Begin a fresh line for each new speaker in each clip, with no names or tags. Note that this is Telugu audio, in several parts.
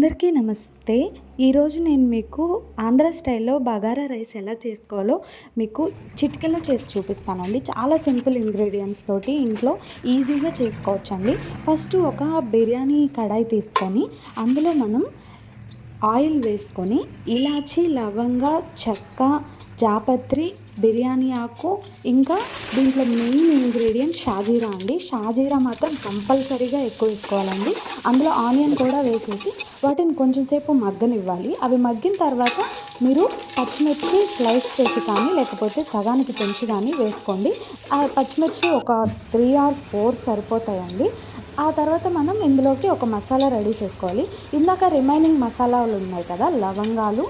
అందరికీ నమస్తే. ఈరోజు నేను మీకు ఆంధ్ర స్టైల్లో బగారా రైస్ ఎలా చేసుకోవాలో మీకు చిట్కెలో చేసి చూపిస్తానండి. చాలా సింపుల్ ఇంగ్రీడియంట్స్ తోటి ఇంట్లో ఈజీగా చేసుకోవచ్చండి. ఫస్ట్ ఒక బిర్యానీ కడాయి తీసుకొని అందులో మనం ఆయిల్ వేసుకొని ఇలాచి లవంగ చెక్క జాపత్రి బిర్యానీ ఆకు ఇంకా దీంట్లో మెయిన్ ఇంగ్రీడియంట్ షాజీరా అండి. షాజీరా మాత్రం కంపల్సరీగా ఎక్కువ వేసుకోవాలండి. అందులో ఆనియన్ కూడా వేసేసి వాటిని కొంచెం సేపు మగ్గనివ్వాలి. అవి మగ్గిన తర్వాత మీరు పచ్చిమిర్చి స్లైస్ చేసి కానీ లేకపోతే సగానికి పెంచి కానీ వేసుకోండి. ఆ పచ్చిమిర్చి ఒక త్రీ ఆర్ ఫోర్ సరిపోతాయండి. ఆ తర్వాత మనం ఇందులోకి ఒక మసాలా రెడీ చేసుకోవాలి. ఇందాక రిమైనింగ్ మసాలాలు ఉన్నాయి కదా లవంగాలు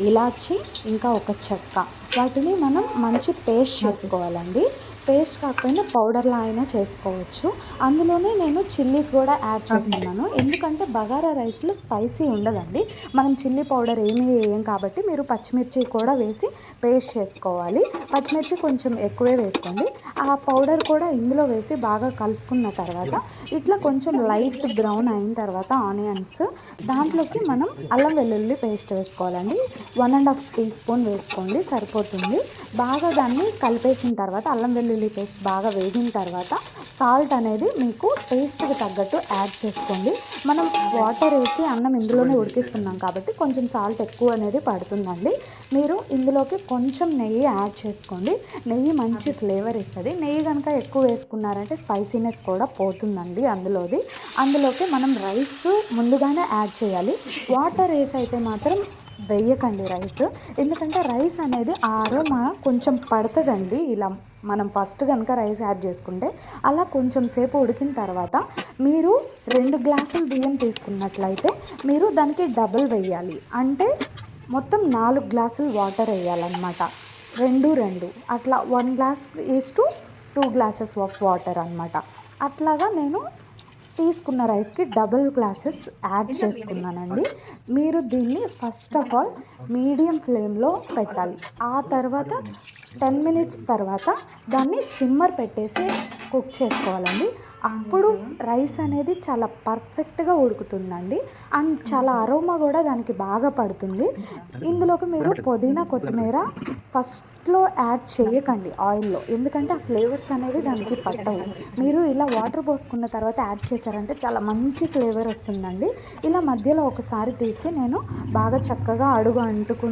ఇలాచి ఇంకా ఒక చెక్క. వాటిని మనం మంచి పేస్ట్ చేసుకోవాలండి. పేస్ట్ కాకపోయినా పౌడర్లా అయినా చేసుకోవచ్చు. అందులోనే నేను చిల్లీస్ కూడా యాడ్ చేస్తున్నాను. ఎందుకంటే బగారా రైస్లో స్పైసీ ఉండదండి. మనం చిల్లీ పౌడర్ ఏమీ వేయం కాబట్టి మీరు పచ్చిమిర్చి కూడా వేసి పేస్ట్ చేసుకోవాలి. పచ్చిమిర్చి కొంచెం ఎక్కువే వేసుకోండి. ఆ పౌడర్ కూడా ఇందులో వేసి బాగా కలుపుకున్న తర్వాత ఇట్లా కొంచెం లైట్ బ్రౌన్ అయిన తర్వాత ఆనియన్స్ దాంట్లోకి మనం అల్లం వెల్లుల్లి పేస్ట్ వేసుకోవాలండి. One and half teaspoon వేసుకోండి సరిపోతుంది. బాగా దాన్ని కలిపేసిన తర్వాత అల్లం వెల్లుల్లి పేస్ట్ బాగా వేగిన తర్వాత సాల్ట్ అనేది మీకు టేస్ట్కి తగ్గట్టు యాడ్ చేసుకోండి. మనం వాటర్ వేసి అన్నం ఇందులోనే ఉడికిస్తున్నాం కాబట్టి కొంచెం సాల్ట్ ఎక్కువ అనేది పడుతుందండి. మీరు ఇందులోకి కొంచెం నెయ్యి యాడ్ చేసుకోండి. నెయ్యి మంచి ఫ్లేవర్ ఇస్తుంది. నెయ్యి కనుక ఎక్కువ వేసుకున్నారంటే స్పైసీనెస్ కూడా పోతుందండి అందులోది. అందులోకి మనం రైస్ ముందుగానే యాడ్ చేయాలి. వాటర్ వేసి అయితే మాత్రం వేయకండి రైస్. ఎందుకంటే రైస్ అనేది ఆరోమా కొంచెం పడుతుందండి. ఇలా మనం ఫస్ట్ కనుక రైస్ యాడ్ చేసుకుంటే అలా కొంచెం సేపు ఉడికిన తర్వాత మీరు రెండు గ్లాసులు బియ్యం తీసుకున్నట్లయితే మీరు దానికి డబుల్ వేయాలి. అంటే మొత్తం నాలుగు గ్లాసులు వాటర్ వేయాలన్నమాట. రెండు రెండు. అట్లా one glass is to two glasses of water అనమాట అట్లాగా నేను తీసుకున్న రైస్కి డబుల్ గ్లాసెస్ యాడ్ చేసుకున్నానండి. మీరు దీన్ని ఫస్ట్ ఆఫ్ ఆల్ మీడియం ఫ్లేమ్లో పెట్టాలి. ఆ తర్వాత టెన్ మినిట్స్ తర్వాత దాన్ని సిమ్మర్ పెట్టేసి కుక్ చేసుకోవాలండి. అప్పుడు రైస్ అనేది చాలా పర్ఫెక్ట్గా ఉడుకుతుందండి. అండ్ చాలా అరోమా కూడా దానికి బాగా పడుతుంది. ఇందులోకి మీరు పుదీనా కొత్తిమీర ఫస్ట్లో యాడ్ చేయకండి ఆయిల్లో. ఎందుకంటే ఆ ఫ్లేవర్స్ అనేవి దానికి పట్టవు. మీరు ఇలా వాటర్ పోసుకున్న తర్వాత యాడ్ చేశారంటే చాలా మంచి ఫ్లేవర్ వస్తుందండి. ఇలా మధ్యలో ఒకసారి తీసి నేను బాగా చక్కగా అడుగు అంటుకు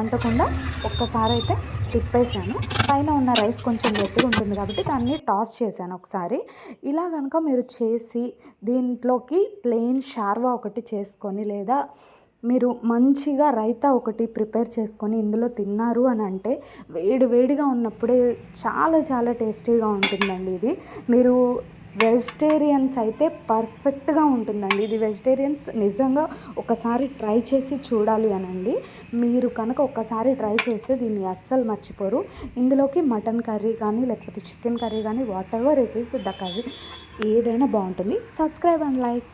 అంటకుండా ఒక్కసారి అయితే తిప్పేసాను పైన ఉన్న రైస్ కొంచెం గట్టిగా ఉంటుంది కాబట్టి దాన్ని టాస్ చేశాను ఒకసారి. ఇలా కనుక మీరు చేసి దీంట్లోకి ప్లెయిన్ షార్వా ఒకటి చేసుకొని లేదా మీరు మంచిగా రైతా ఒకటి ప్రిపేర్ చేసుకొని ఇందులో తిన్నారు అని అంటే వేడి వేడిగా ఉన్నప్పుడే చాలా చాలా టేస్టీగా ఉంటుందండి ఇది. మీరు వెజిటేరియన్స్ అయితే పర్ఫెక్ట్గా ఉంటుందండి. ఇది వెజిటేరియన్స్ నిజంగా ఒకసారి ట్రై చేసి చూడాలి అనండి. మీరు కనుక ఒక్కసారి ట్రై చేస్తే దీన్ని అస్సలు మర్చిపోరు. ఇందులోకి మటన్ కర్రీ కానీ లేకపోతే చికెన్ కర్రీ కానీ whatever it is the curry ఏదైనా బాగుంటుంది. Subscribe and like